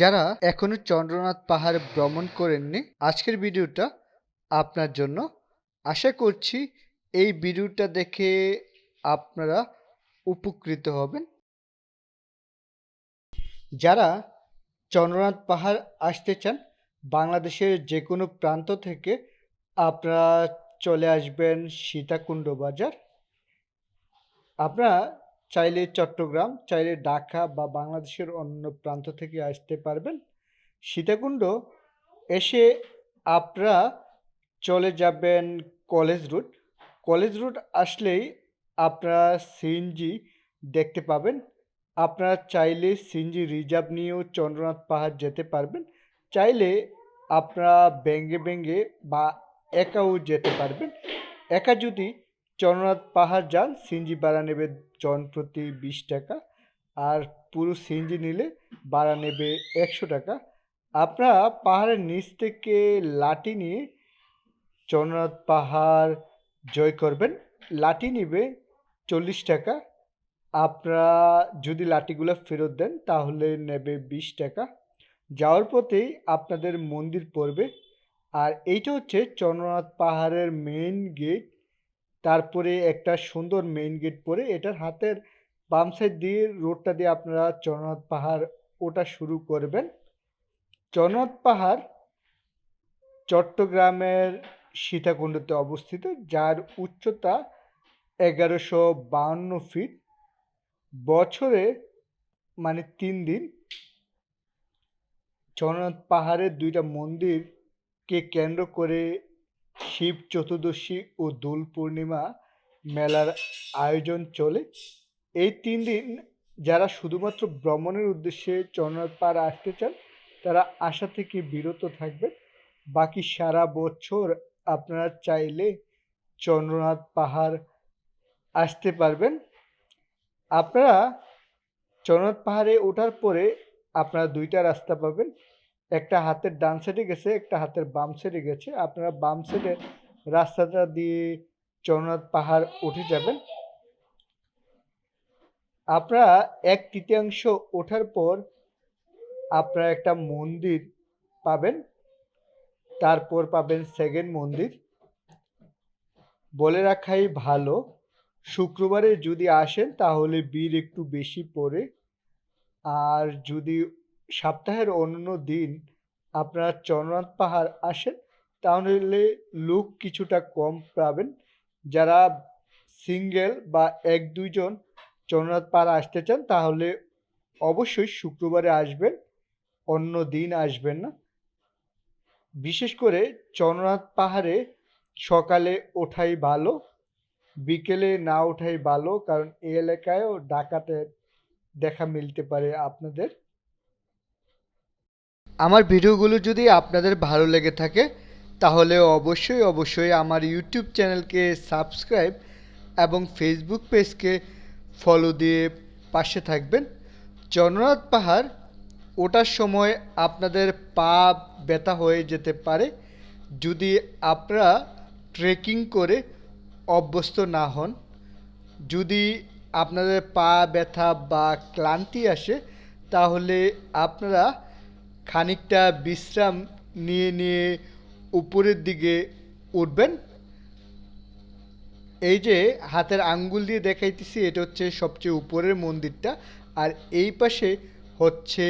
যারা এখনও চন্দ্রনাথ পাহাড় ভ্রমণ করেননি, আজকের ভিডিওটা আপনার জন্য। আশা করছি এই ভিডিওটা দেখে আপনারা উপকৃত হবেন। যারা চন্দ্রনাথ পাহাড় আসতে চান, বাংলাদেশের যে কোনো প্রান্ত থেকে আপনারা চলে আসবেন সীতাকুণ্ড বাজার। আপনারা চাইলে চট্টগ্রাম, চাইলে ঢাকা বা বাংলাদেশের অন্য প্রান্ত থেকে আসতে পারবেন। সীতাকুণ্ড এসে আপনারা চলে যাবেন কলেজ রুট। কলেজ রুট আসলেই আপনারা সিএনজি দেখতে পাবেন। আপনারা চাইলে সিএনজি রিজার্ভ নিয়েও চন্দ্রনাথ পাহাড় যেতে পারবেন। চাইলে আপনারা ব্যঙ্গে ব্যঙ্গে বা একাও যেতে পারবেন। একা যদি চন্দ্রনাথ পাহাড় যান, সিএনজি ভাড়া নেবে জন প্রতি বিশ টাকা আর পুরো সিএনজি নিলে ভাড়া নেবে একশো টাকা। আপনারা পাহাড়ের নিচ থেকে লাঠি নিয়ে চন্দ্রনাথ পাহাড় জয় করবেন। লাঠি নিবে চল্লিশ টাকা। আপনারা যদি লাঠিগুলো ফেরত দেন তাহলে নেবে বিশ টাকা। যাওয়ার পথেই আপনাদের মন্দির পড়বে। আর এইটা হচ্ছে চন্দ্রনাথ পাহাড়ের মেইন গেট তারপরে একটা সুন্দর মেইন গেট পরে এটার হাতের বাম সাইড দিয়ে রোডটা দিয়ে আপনারা চন্দ্রনাথ পাহাড় ওটা শুরু করবেন। চন্দ্রনাথ পাহাড় চট্টগ্রামের সীতাকুণ্ডতে অবস্থিত, যার উচ্চতা এগারোশো বাহান্ন ফিট বছরে মানে তিন দিন চন্দ্রনাথ পাহাড়ের দুইটা মন্দিরকে কেন্দ্র করে শিব চতুর্দশী ও দোল পূর্ণিমা মেলার আয়োজন চলে। এই তিন দিন যারা শুধুমাত্র ভ্রমণের উদ্দেশ্যে চন্দ্রনাথ পাহাড় আসতে চান, তারা আশা থেকে বিরত থাকবে বাকি সারা বছর আপনারা চাইলে চন্দ্রনাথ পাহাড় আসতে পারবেন। আপনারা চন্দ্রনাথ পাহাড়ে ওঠার পরে আপনারা দুইটা রাস্তা পাবেন। একটা হাতের ডান সাইডে গেছে, একটা হাতের বাম সাইডে গেছে। আপনারা বাম সাইডে রাস্তাটা দিয়ে চন্দ্রনাথ পাহাড় উঠে যাবেন। আপনারা এক তৃতীয়াংশ ওঠার পর আপনারা একটা মন্দির পাবেন। তারপর পাবেন সেকেন্ড মন্দির। বলে রাখাই ভালো। শুক্রবারে যদি আসেন তাহলে বীর একটু বেশি পড়ে। আর যদি সপ্তাহের অন্য দিন আপনারা চন্দ্রনাথ পাহাড় আসেন, তাহলে লুক কিছুটা কম পাবেন। যারা সিঙ্গেল বা এক দুইজন চন্দ্রনাথ পাহাড় আসতে চান, তাহলে অবশ্যই শুক্রবারে আসবেন, অন্য দিন আসবেন না। বিশেষ করে চন্দ্রনাথ পাহাড়ে সকালে ওঠাই ভালো, বিকেলে না ওঠাই ভালো, কারণ এই এলাকায়ও ডাকাতের দেখা মিলতে পারে আপনাদের। আমার ভিডিওগুলো যদি আপনাদের ভালো লেগে থাকে, তাহলে অবশ্যই অবশ্যই আমার ইউটিউব চ্যানেলকে সাবস্ক্রাইব এবং ফেসবুক পেজকে ফলো দিয়ে পাশে থাকবেন। চন্দ্রনাথ পাহাড়, ওটার সময় আপনাদের পা ব্যথা হয়ে যেতে পারে যদি আপনারা ট্রেকিং করে অভ্যস্ত না হন। যদি আপনাদের পা ব্যথা বা ক্লান্তি আসে, তাহলে আপনারা খানিকটা বিশ্রাম নিয়ে নিয়ে উপরের দিকে উঠবেন। এই যে হাতের আঙ্গুল দিয়ে দেখাইতেছি, এটা হচ্ছে সবচেয়ে উপরের মন্দিরটা। আর এই পাশে হচ্ছে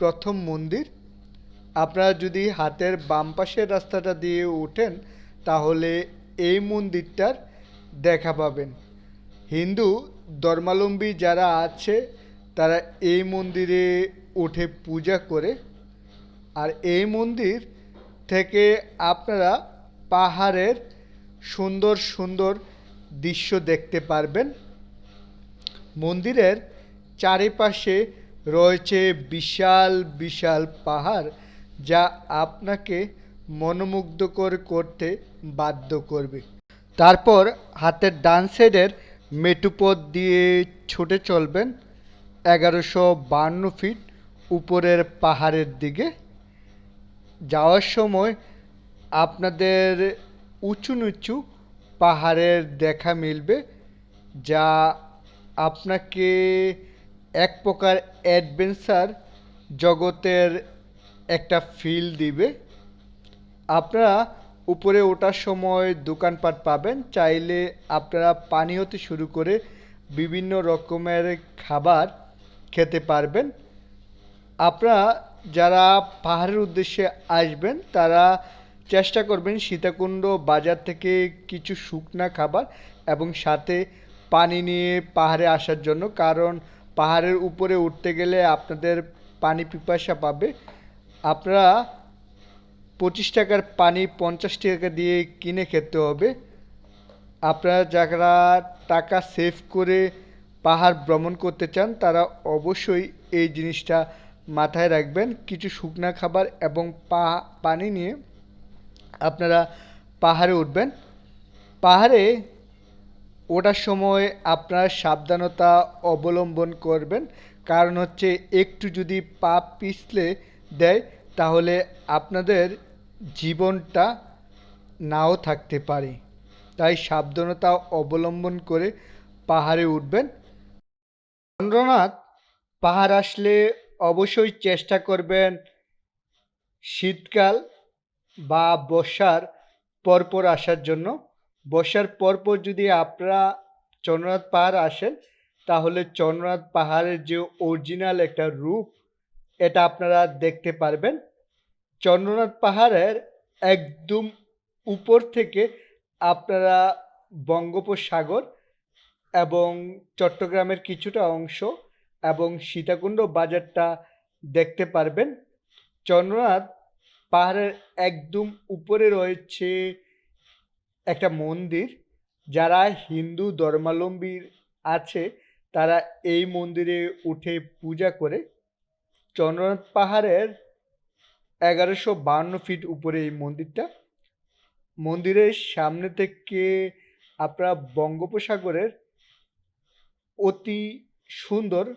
প্রথম মন্দির। আপনারা যদি হাতের বাম পাশের রাস্তাটা দিয়ে ওঠেন তাহলে এই মন্দিরটার দেখা পাবেন। হিন্দু ধর্মাবলম্বী যারা আছে, তারা এই মন্দিরে উঠে পূজা করে। আর এই মন্দির থেকে আপনারা পাহাড়ের সুন্দর সুন্দর দৃশ্য দেখতে পারবেন। মন্দিরের চারিপাশে রয়েছে বিশাল বিশাল পাহাড় যা আপনাকে মনোমুগ্ধকর করতে বাধ্য করবে। তারপর হাতের ডান সাইডের মেটুপথ দিয়ে ছুটে চলবেন। এগারোশো বান্ন ফিট উপরের পাহাড়ের দিকে। যাওয়ার সময় আপনাদের উঁচু নিচু পাহাড়ের দেখা মিলবে, যা আপনাকে এক প্রকার অ্যাডভেঞ্চার জগতের একটা ফিল দিবে। আপনারা উপরে ওঠার সময় দোকানপাট পাবেন, চাইলে আপনারা পানি হতে শুরু করে বিভিন্ন রকমের খাবার খেতে পারবেন। আপনারা যারা পাহাড়ের উদ্দেশ্যে আসবেন, তারা চেষ্টা করবেন সীতাকুণ্ড বাজার থেকে কিছু শুকনা খাবার এবং সাথে পানি নিয়ে পাহাড়ে আসার জন্য, কারণ পাহাড়ের উপরে উঠতে গেলে আপনাদের পানি পিপাসা পাবে। আপনারা পঁচিশ টাকার পানি পঞ্চাশ টাকা দিয়ে কিনে খেতে হবে। আপনারা যারা টাকা সেভ করে পাহাড় ভ্রমণ করতে চান, তারা অবশ্যই এই জিনিসটা মাথায় রাখবেন কিছু শুকনা খাবার এবং পা, পানি নিয়ে আপনারা পাহাড়ে উঠবেন। পাহাড়ে ওঠার সময় আপনারা সাবধানতা অবলম্বন করবেন। কারণ হচ্ছে একটু যদি পা পিছলে দেয়, তাহলে আপনাদের জীবনটা নাও থাকতে পারে। তাই সাবধানতা অবলম্বন করে পাহাড়ে উঠবেন। চন্দ্রনাথ পাহাড় আসলে অবশ্যই চেষ্টা করবেন শীতকাল বা বর্ষার পরপর আসার জন্য। বর্ষার পরপর যদি আপনারা চন্দ্রনাথ পাহাড় আসেন, তাহলে চন্দ্রনাথ পাহাড়ের যে অরিজিনাল একটা রূপ, এটা আপনারা দেখতে পারবেন। চন্দ্রনাথ পাহাড়ের একদম উপর থেকে আপনারা বঙ্গোপসাগর এবং চট্টগ্রামের কিছুটা অংশ এবং সীতাকুণ্ড বাজারটা দেখতে পারবেন। চন্দ্রনাথ পাহাড়ের একদম উপরে রয়েছে একটা মন্দির। যারা হিন্দু ধর্মাবলম্বী আছে, তারা এই মন্দিরে উঠে পূজা করে। চন্দ্রনাথ পাহাড়ের এগারোশো বান্ন ফিট উপরে এই মন্দিরটা। মন্দিরের সামনে থেকে আপনারা বঙ্গোপসাগরের অতি সুন্দর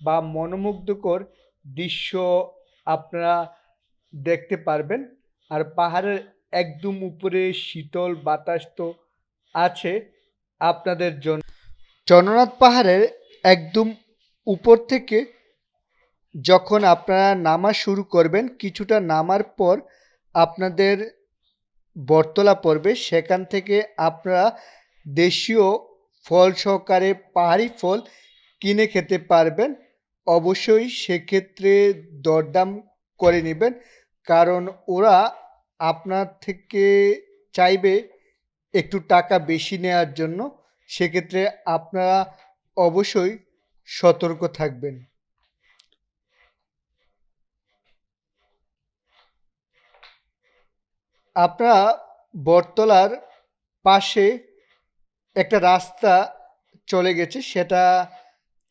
বা মনোমুগ্ধকর দৃশ্য আপনারা দেখতে পারবেন। আর পাহাড়ের একদম উপরে শীতল বাতাস তো আছে আপনাদের জন্য। চন্দ্রনাথ পাহাড়ের একদম উপর থেকে যখন আপনারা নামা শুরু করবেন, কিছুটা নামার পর আপনাদের বটতলা পড়বে। সেখান থেকে আপনারা দেশীয় ফল সহকারে পাহাড়ি ফল কিনে খেতে পারবেন। অবশ্যই সেক্ষেত্রে দরদাম করে নেবেন। কারণ ওরা আপনার থেকে চাইবে একটু টাকা বেশি নেওয়ার জন্য। সেক্ষেত্রে আপনারা অবশ্যই সতর্ক থাকবেন। আপনারা বটতলার পাশে একটা রাস্তা চলে গেছে। সেটা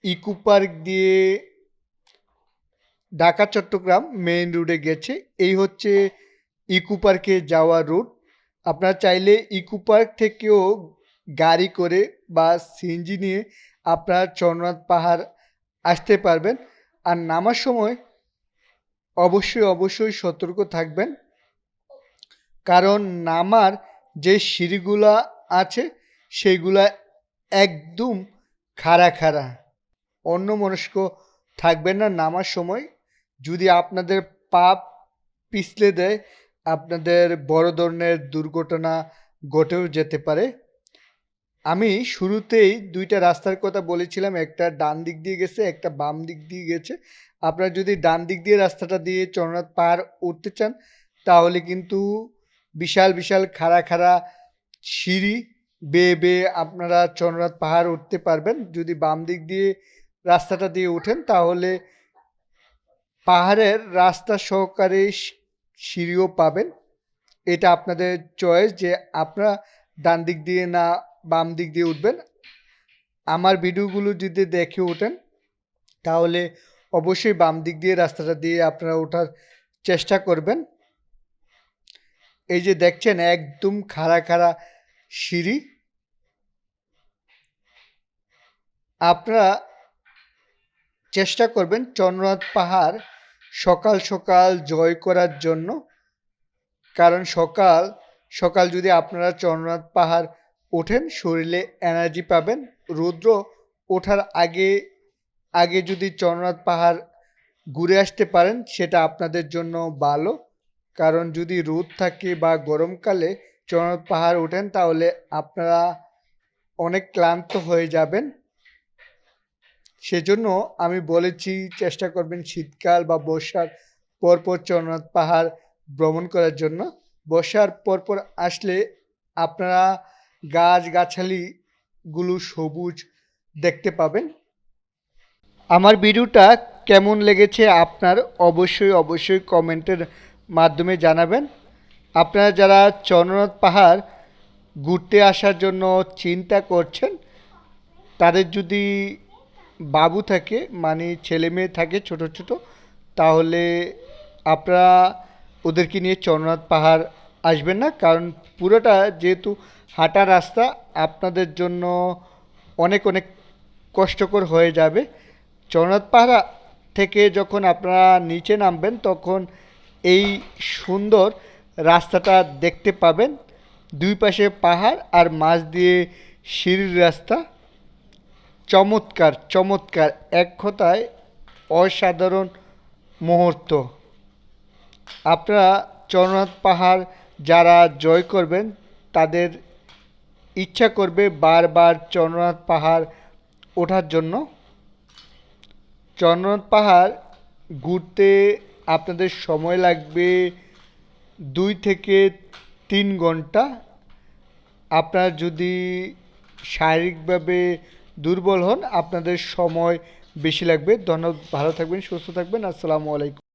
ইকো পার্ক দিয়ে ঢাকা, চট্টগ্রাম মেইন রোডে গেছে। এই হচ্ছে ইকো পার্কে যাওয়ার রুট আপনারা চাইলে ইকো পার্ক থেকেও গাড়ি করে বা সিএনজি নিয়ে আপনারা চন্দ্রনাথ পাহাড় আসতে পারবেন। আর নামার সময় অবশ্যই অবশ্যই সতর্ক থাকবেন। কারণ নামার যে সিঁড়িগুলা আছে সেইগুলা একদম খাড়া খাড়া। অন্য মনস্ক থাকবেন না নামার সময়। যদি আপনাদের পা পিছলে দেয়, আপনাদের বড় ধরনের দুর্ঘটনা ঘটেও যেতে পারে। আমি শুরুতেই দুইটা রাস্তার কথা বলেছিলাম, একটা ডান দিক দিয়ে গেছে, একটা বাম দিক দিয়ে গেছে। আপনারা যদি ডান দিক দিয়ে রাস্তাটা দিয়ে চন্দ্রনাথ পাহাড় উঠতে চান, তাহলে কিন্তু বিশাল বিশাল খাড়া খাড়া সিঁড়ি বেয়ে বেয়ে আপনারা চন্দ্রনাথ পাহাড় উঠতে পারবেন। যদি বাম দিক দিয়ে রাস্তাটা দিয়ে উঠেন, তাহলে পাহাড়ের রাস্তা সহকারে সিঁড়িও পাবেন। এটা আপনাদের চয়েস যে আপনারা ডান দিক দিয়ে না বাম দিক দিয়ে উঠবেন। আমার ভিডিওগুলো যদি দেখে ওঠেন, তাহলে অবশ্যই বাম দিক দিয়ে রাস্তাটা দিয়ে আপনারা ওঠার চেষ্টা করবেন। এই যে দেখছেন, একদম খাড়া খাড়া সিঁড়ি। আপনারা চেষ্টা করবেন চন্দ্রনাথ পাহাড় সকাল সকাল জয় করার জন্য। কারণ সকাল সকাল যদি আপনারা চন্দ্রনাথ পাহাড় ওঠেন, শরীরে এনার্জি পাবেন। রুদ্র ওঠার আগে আগে যদি চন্দ্রনাথ পাহাড় ঘুরে আসতে পারেন, সেটা আপনাদের জন্য ভালো। কারণ যদি রোদ থাকে বা গরমকালে চন্দ্রনাথ পাহাড় ওঠেন, তাহলে আপনারা অনেক ক্লান্ত হয়ে যাবেন। সেজন্য আমি বলেছি চেষ্টা করবেন শীতকাল বা বর্ষার পরপর চন্দ্রনাথ পাহাড় ভ্রমণ করার জন্য। বর্ষার পরপর আসলে আপনারা গাছ গাছালিগুলো সবুজ দেখতে পাবেন। আমার ভিডিওটা কেমন লেগেছে আপনার অবশ্যই অবশ্যই কমেন্টের মাধ্যমে জানাবেন। আপনারা যারা চন্দ্রনাথ পাহাড় ঘুরতে আসার জন্য চিন্তা করছেন, তাদের যদি বাবু থাকে মানে ছেলে মেয়ে থাকে ছোট ছোট, তাহলে আপনারা ওদেরকে নিয়ে চন্দ্রনাথ পাহাড় আসবেন না, কারণ পুরোটা যেহেতু হাঁটা রাস্তা, আপনাদের জন্য অনেক অনেক কষ্টকর হয়ে যাবে। চন্দ্রনাথ পাহাড় থেকে যখন আপনারা নিচে নামবেন, তখন এই সুন্দর রাস্তাটা দেখতে পাবেন। দুই পাশে পাহাড় আর মাঝ দিয়ে সিঁড়ির রাস্তা। চমৎকার চমৎকার, এক কথায় অসাধারণ মুহূর্ত। আপনারা চন্দ্রনাথ পাহাড় যারা জয় করবেন, তাদের ইচ্ছা করবে বারবার চন্দ্রনাথ পাহাড় ওঠার জন্য। চন্দ্রনাথ পাহাড় ঘুরতে আপনাদের সময় লাগবে দুই থেকে তিন ঘণ্টা। আপনার যদি শারীরিকভাবে দুর্বল হন। আপনাদের সময় বেশি লাগবে। ধন্যবাদ। ভালো থাকবেন সুস্থ থাকবেন। আসসালামু আলাইকুম।